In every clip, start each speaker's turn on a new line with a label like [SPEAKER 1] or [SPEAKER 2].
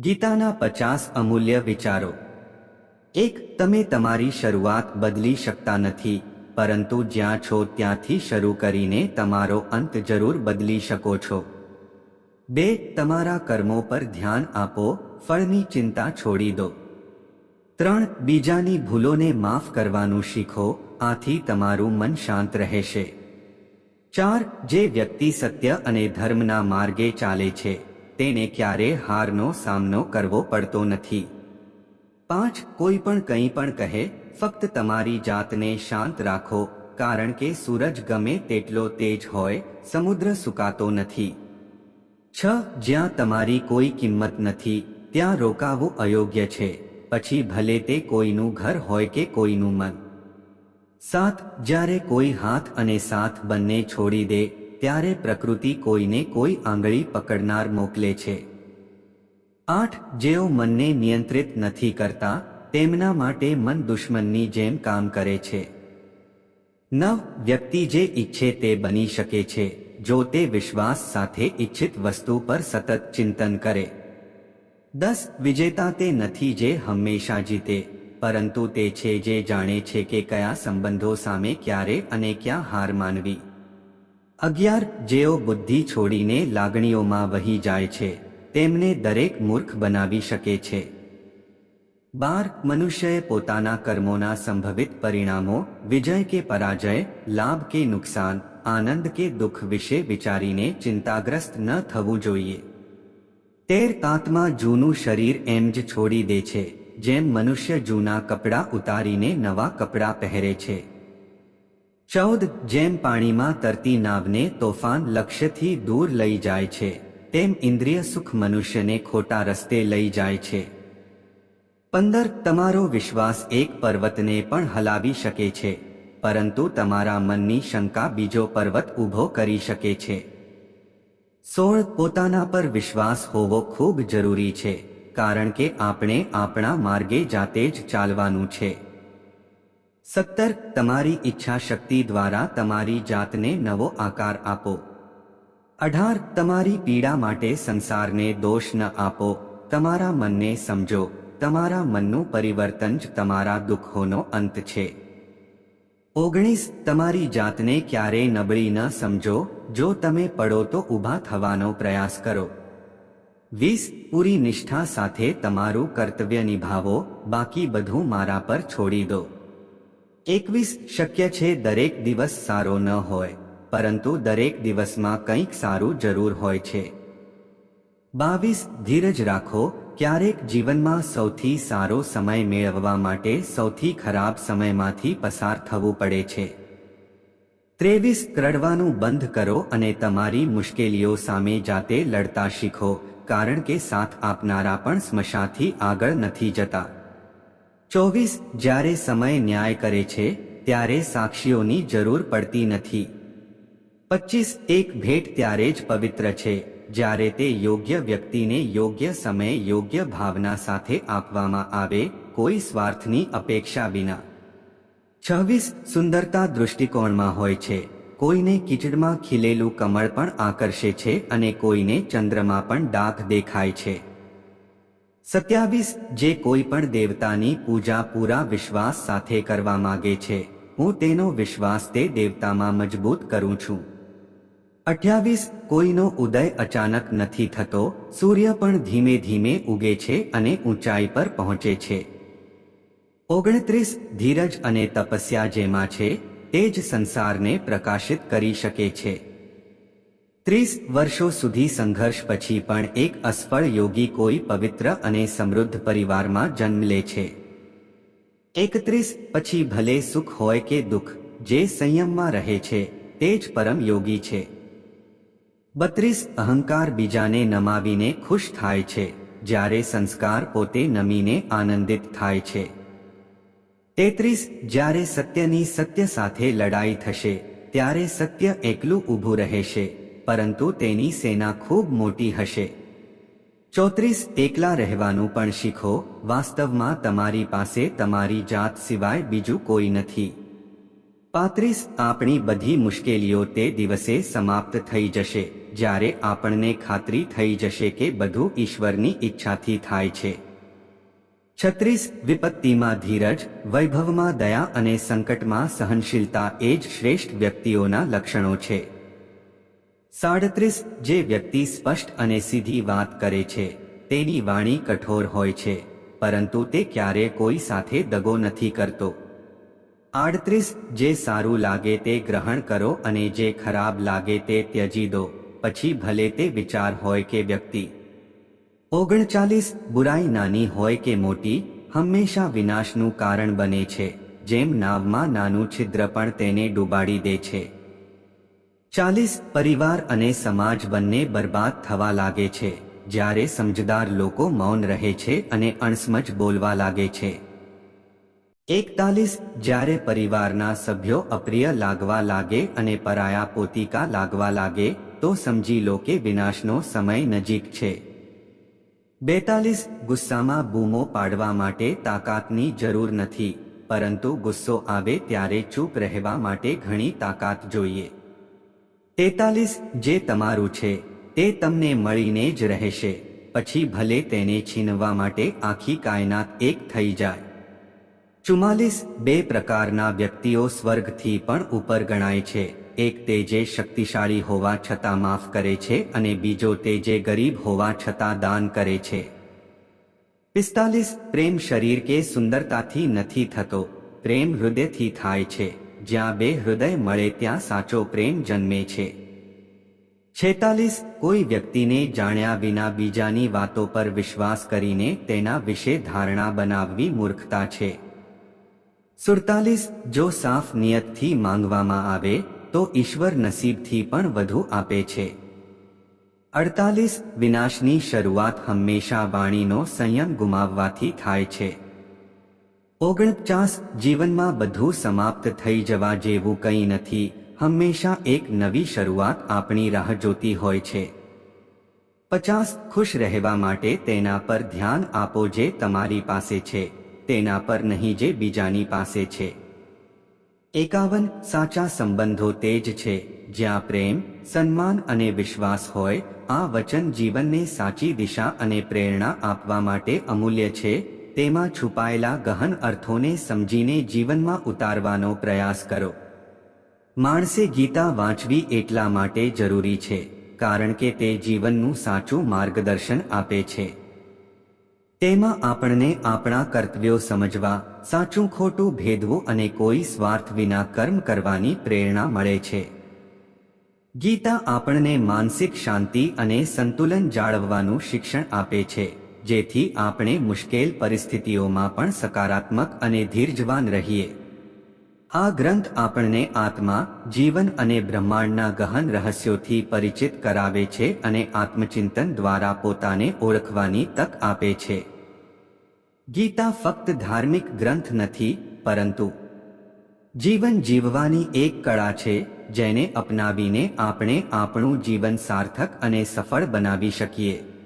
[SPEAKER 1] ગીતાના પચાસ અમૂલ્ય વિચારો. એક, તમે તમારી શરૂઆત બદલી શકતા નથી, પરંતુ જ્યાં છો ત્યાંથી શરૂ કરીને તમારો અંત જરૂર બદલી શકો છો. બે, તમારા કર્મો પર ધ્યાન આપો, ફળની ચિંતા છોડી દો. ત્રણ, બીજાની ભૂલોને માફ કરવાનું શીખો, આથી તમારું મન શાંત રહેશે. ચાર, જે વ્યક્તિ સત્ય અને ધર્મના માર્ગે ચાલે છે તેને ક્યારે હારનો સામનો કરવો પડતો નથી. પાંચ, કોઈ પણ કંઈ પણ કહે, ફક્ત તમારી જાતને શાંત રાખો, કારણ કે સૂરજ ગમે તેટલો તેજ હોય, સમુદ્ર સુકાતો નથી. છ, જ્યાં તમારી કોઈ કિંમત નથી, ત્યાં રોકાવું અયોગ્ય છે, પછી ભલે તે કોઈનું ઘર હોય કે કોઈનું મન. સાત, જ્યારે કોઈ હાથ અને સાથ બંને છોડી દે ત્યારે પ્રકૃતિ કોઈને કોઈ આંગળી પકડનાર મોકલે છે. આઠ, જેઓ મનને નિયંત્રિત નથી કરતા, તેમના માટે મન દુશ્મનની જેમ કામ કરે છે. નવ, વ્યક્તિ જે ઈચ્છે તે બની શકે છે, જો તે વિશ્વાસ સાથે ઈચ્છિત વસ્તુ પર સતત ચિંતન કરે. દસ, વિજેતા તે નથી જે હંમેશા જીતે, પરંતુ તે છે જે જાણે છે કે કયા સંબંધો સામે ક્યારે અને ક્યાં હાર માનવી. અગિયાર જેઓ બુદ્ધિ છોડીને લાગણીઓમાં વહી જાય છે, તેમને દરેક મૂર્ખ બનાવી શકે છે. બાર, મનુષ્યએ પોતાના કર્મોના સંભવિત પરિણામો, વિજય કે પરાજય, લાભ કે નુકસાન, આનંદ કે દુઃખ વિશે વિચારીને ચિંતાગ્રસ્ત ન થવું જોઈએ. તેર તાતમાં જૂનું શરીર એમ જ છોડી દે છે, જેમ મનુષ્ય જૂના કપડાં ઉતારીને નવા કપડાં પહેરે છે. ચૌદ જેમ પાણીમાં તરતી નાવને તોફાન લક્ષ્યથી દૂર લઈ જાય છે, તેમ ઇન્દ્રિય સુખ મનુષ્યને ખોટા રસ્તે લઈ જાય છે. પંદર, તમારો વિશ્વાસ એક પર્વતને પણ હલાવી શકે છે, પરંતુ તમારા મનની શંકા બીજો પર્વત ઊભો કરી શકે છે. સોળ, પોતાના પર વિશ્વાસ હોવો ખૂબ જરૂરી છે, કારણ કે આપણે આપણા માર્ગે જાતે જ ચાલવાનું છે. સત્તર, તમારી ઈચ્છા શક્તિ દ્વારા તમારી જાતને નવો આકાર આપો. અઢાર, તમારી પીડા માટે સંસારને દોષ ન આપો. તમારા મનને સમજો, તમારા મનનું પરિવર્તન જ તમારા દુઃખોનો અંત છે. ઓગણીસ, તમારી જાતને ક્યારેય નબળી ન સમજો, જો તમે પડો તો ઊભા થવાનો પ્રયાસ કરો. વીસ, પૂરી નિષ્ઠા સાથે તમારું કર્તવ્ય નિભાવો, બાકી બધું મારા પર છોડી દો. એકવીસ શક્ય છે દરેક દિવસ સારો ન હોય, પરંતુ દરેક દિવસમાં કંઈક સારું જરૂર હોય છે. બાવીસ, ધીરજ રાખો, ક્યારેક જીવનમાં સૌથી સારો સમય મેળવવા માટે સૌથી ખરાબ સમયમાંથી પસાર થવું પડે છે. ત્રેવીસ કરડવાનું બંધ કરો અને તમારી મુશ્કેલીઓ સામે જાતે લડતા શીખો, કારણ કે સાથ આપનારા પણ સ્મશાથી આગળ નથી જતા. ચોવીસ જ્યારે સમય ન્યાય કરે છે, ત્યારે સાક્ષીઓની જરૂર પડતી નથી. પચીસ એક ભેટ ત્યારે જ પવિત્ર છે, જ્યારે તે યોગ્ય વ્યક્તિને યોગ્ય સમયે યોગ્ય ભાવના સાથે આપવામાં આવે, કોઈ સ્વાર્થની અપેક્ષા વિના. છવ્વીસ સુંદરતા દૃષ્ટિકોણમાં હોય છે, કોઈને કીચડમાં ખીલેલું કમળ પણ આકર્ષે છે અને કોઈને ચંદ્રમાં પણ ડાઘ દેખાય છે. સત્યાવીસ જે કોઈ પણ દેવતાની પૂજા પૂરા વિશ્વાસ સાથે કરવા માગે છે, હું તેનો વિશ્વાસ તે દેવતામાં મજબૂત કરું છું. અઠ્યાવીસ કોઈનો ઉદય અચાનક નથી થતો, સૂર્ય પણ ધીમે ધીમે ઉગે છે અને ઊંચાઈ પર પહોંચે છે. ઓગણત્રીસ ધીરજ અને તપસ્યા જેમાં છે, તે જ સંસારને પ્રકાશિત કરી શકે છે. ત્રીસ વર્ષો સુધી સંઘર્ષ પછી પણ એક અસફળ યોગી કોઈ પવિત્ર અને સમૃદ્ધ પરિવારમાં જન્મ લે છે. એકત્રીસ પછી ભલે સુખ હોય કે દુઃખ, જે સંયમમાં રહે છે, તે જ પરમ યોગી છે. બત્રીસ અહંકાર બીજાને નમાવીને ખુશ થાય છે, જ્યારે સંસ્કાર પોતે નમીને આનંદિત થાય છે. તેત્રીસ જ્યારે સત્યની સત્ય સાથે લડાઈ થશે, ત્યારે સત્ય એકલું ઊભું રહેશે. પરંતુ તેની સેના ખૂબ મોટી હશે. ચોત્રીસ એકલા રહેવાનું પણ શીખો, વાસ્તવમાં તમારી પાસે તમારી જાત સિવાય બીજું કોઈ નથી. પાંત્રીસ આપણી બધી મુશ્કેલીઓ તે દિવસે સમાપ્ત થઈ જશે, જ્યારે આપણને ખાતરી થઈ જશે કે બધું ઈશ્વરની ઈચ્છાથી થાય છે. છત્રીસ વિપત્તિમાં ધીરજ, વૈભવમાં દયા અને સંકટમાં સહનશીલતા એ જ શ્રેષ્ઠ વ્યક્તિઓના લક્ષણો છે. સાડત્રીસ જે વ્યક્તિ સ્પષ્ટ અને સીધી વાત કરે છે, તેની વાણી કઠોર હોય છે, પરંતુ તે ક્યારે કોઈ સાથે દગો નથી કરતો. આડત્રીસ જે સારું લાગે તે ગ્રહણ કરો અને જે ખરાબ લાગે તે ત્યજી દો, પછી ભલે તે વિચાર હોય કે વ્યક્તિ. ઓગણચાલીસ બુરાઈ નાની હોય કે મોટી, હંમેશા વિનાશનું કારણ બને છે, જેમ નાવમાં નાનું છિદ્ર પણ તેને ડૂબાડી દે છે. ચાલીસ પરિવાર અને સમાજ બંને બરબાદ થવા લાગે છે. જ્યારે સમજદાર લોકો મૌન રહે છે અને અણસમજ બોલવા લાગે છે. એકતાલીસ, જ્યારે પરિવારના સભ્યો અપ્રિય લાગવા લાગે અને પરાયા પોતિકા લાગવા લાગે, તો સમજી લો કે વિનાશનો સમય નજીક છે. બેતાલીસ, ગુસ્સામાં બૂમો પાડવા માટે તાકાતની જરૂર નથી, પરંતુ ગુસ્સો આવે ત્યારે ચૂપ રહેવા માટે ઘણી તાકાત જોઈએ. તેતાલીસ જે તમારું છે, તે તમને મળીને જ રહેશે. પછી ભલે તેને છીનવા માટે આખી કાયનાત એક થઈ જાય. ચુમ્માલીસ બે પ્રકારના વ્યક્તિઓ સ્વર્ગથી પણ ઉપર ગણાય છે. એક તે જે શક્તિશાળી હોવા છતાં માફ કરે છે અને બીજો તે જે ગરીબ હોવા છતાં દાન કરે છે. પિસ્તાલીસ પ્રેમ શરીર કે સુંદરતાથી નથી થતો. પ્રેમ હૃદયથી થાય છે. જ્યાં બે હૃદય મળે ત્યાં સાચો પ્રેમ જન્મે છે. છેતાલીસ, કોઈ વ્યક્તિને જાણ્યા વિના બીજાની વાતો પર વિશ્વાસ કરીને તેના વિશે ધારણા બનાવવી મૂર્ખતા છે. સુડતાલીસ, જો સાફ નિયતથી માંગવામાં આવે, તો ઈશ્વર નસીબથી પણ વધુ આપે છે. અડતાલીસ, વિનાશની શરૂઆત હંમેશા વાણીનો સંયમ ગુમાવવાથી થાય છે. ઓગણપચાસ જીવનમાં બધું સમાપ્ત થઈ જવા જેવું કંઈ નથી, હંમેશા એક નવી શરૂઆત આપણી રાહ જોતી હોય છે. પચાસ ખુશ રહેવા માટે તેના પર ધ્યાન આપો જે તમારી પાસે છે, તેના પર નહીં જે બીજાની પાસે છે. એકાવન સાચા સંબંધો તે જ છે, જ્યાં પ્રેમ, સન્માન અને વિશ્વાસ હોય, આ વચન જીવનને સાચી દિશા અને પ્રેરણા આપવા માટે અમૂલ્ય છે તેમાં છુપાયેલા ગહન અર્થોને સમજીને જીવનમાં ઉતારવાનો પ્રયાસ કરો. માણસે ગીતા વાંચવી એટલા માટે જરૂરી છે, કારણ કે તે જીવનનું સાચું માર્ગદર્શન આપે છે. તેમાં આપણને આપણા કર્તવ્યો સમજવા, સાચું ખોટું ભેદવું અને કોઈ સ્વાર્થ વિના કર્મ કરવાની પ્રેરણા મળે છે. ગીતા આપણને માનસિક શાંતિ અને સંતુલન જાળવવાનું શિક્ષણ આપે છે. જેથી આપણે મુશ્કેલ પરિસ્થિતિઓમાં પણ સકારાત્મક અને ધીરજવાન રહીએ. આ ગ્રંથ આપણને આત્મા, જીવન અને બ્રહ્માંડના ગહન રહસ્યોથી પરિચિત કરાવે છે અને આત્મચિંતન દ્વારા પોતાને ઓળખવાની તક આપે છે. ગીતા ફક્ત ધાર્મિક ગ્રંથ નથી, પરંતુ જીવન જીવવાની એક કળા છે, જેને અપનાવીને આપણે આપણું જીવન સાર્થક અને સફળ બનાવી શકીએ.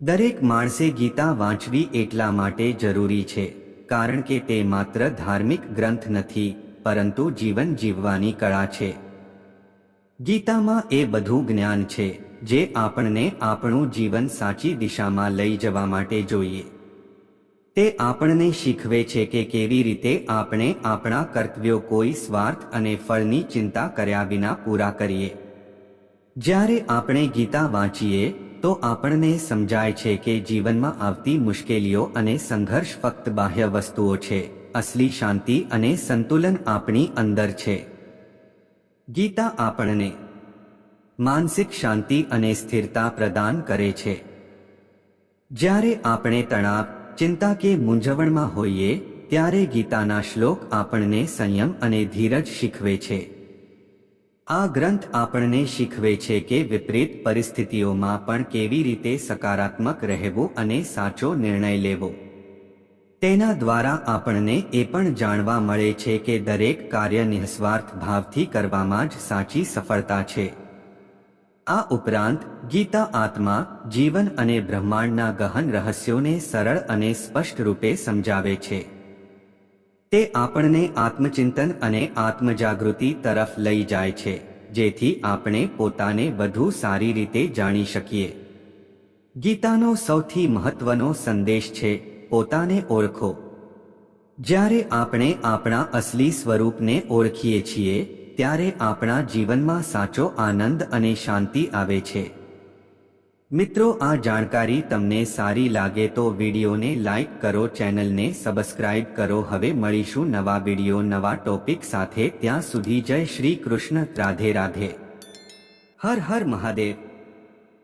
[SPEAKER 1] દરેક માણસે ગીતા વાંચવી એટલા માટે જરૂરી છે, કારણ કે તે માત્ર ધાર્મિક ગ્રંથ નથી, પરંતુ જીવન જીવવાની કળા છે. ગીતામાં એ બધું જ્ઞાન છે, જે આપણને આપણું જીવન સાચી દિશામાં લઈ જવા માટે જોઈએ. તે આપણને શીખવે છે કે કેવી રીતે આપણે આપણા કર્તવ્યો કોઈ સ્વાર્થ અને ફળની ચિંતા કર્યા વિના પૂરા કરીએ. જ્યારે આપણે ગીતા વાંચીએ તો આપણને સમજાય છે કે જીવનમાં આવતી મુશ્કેલીઓ અને સંઘર્ષ ફક્ત બાહ્ય વસ્તુઓ છે, અસલી શાંતિ અને સંતુલન આપણી અંદર છે. ગીતા આપણને માનસિક શાંતિ અને સ્થિરતા પ્રદાન કરે છે. જ્યારે આપણે તણાવ, ચિંતા કે મૂંઝવણમાં હોઈએ, ત્યારે ગીતાના શ્લોક આપણને સંયમ અને ધીરજ શીખવે છે. આ ગ્રંથ આપણને શીખવે છે કે વિપરીત પરિસ્થિતિઓમાં પણ કેવી રીતે સકારાત્મક રહેવું અને સાચો નિર્ણય લેવો. તેના દ્વારા આપણને એ પણ જાણવા મળે છે કે દરેક કાર્ય નિઃસ્વાર્થ ભાવથી કરવામાં જ સાચી સફળતા છે. આ ઉપરાંત, ગીતા આત્મા, જીવન અને બ્રહ્માંડના ગહન રહસ્યોને સરળ અને સ્પષ્ટ રૂપે સમજાવે છે. તે આપણને આત્મચિંતન અને આત્મજાગૃતિ તરફ લઈ જાય છે, જેથી આપણે પોતાને વધુ સારી રીતે જાણી શકીએ. ગીતાનો સૌથી મહત્વનો સંદેશ છે, પોતાને ઓળખો. જ્યારે આપણે આપણા અસલી સ્વરૂપને ઓળખીએ છીએ, ત્યારે આપણા જીવનમાં સાચો આનંદ અને શાંતિ આવે છે. મિત્રો, આ જાણકારી તમને સારી લાગે તો વિડીયોને લાઇક કરો, ચેનલને સબસ્ક્રાઇબ કરો. હવે મળીશું નવા વીડિયો, નવા ટોપિક સાથે. ત્યાં સુધી જય શ્રી કૃષ્ણ. રાધે રાધે. હર હર મહાદેવ.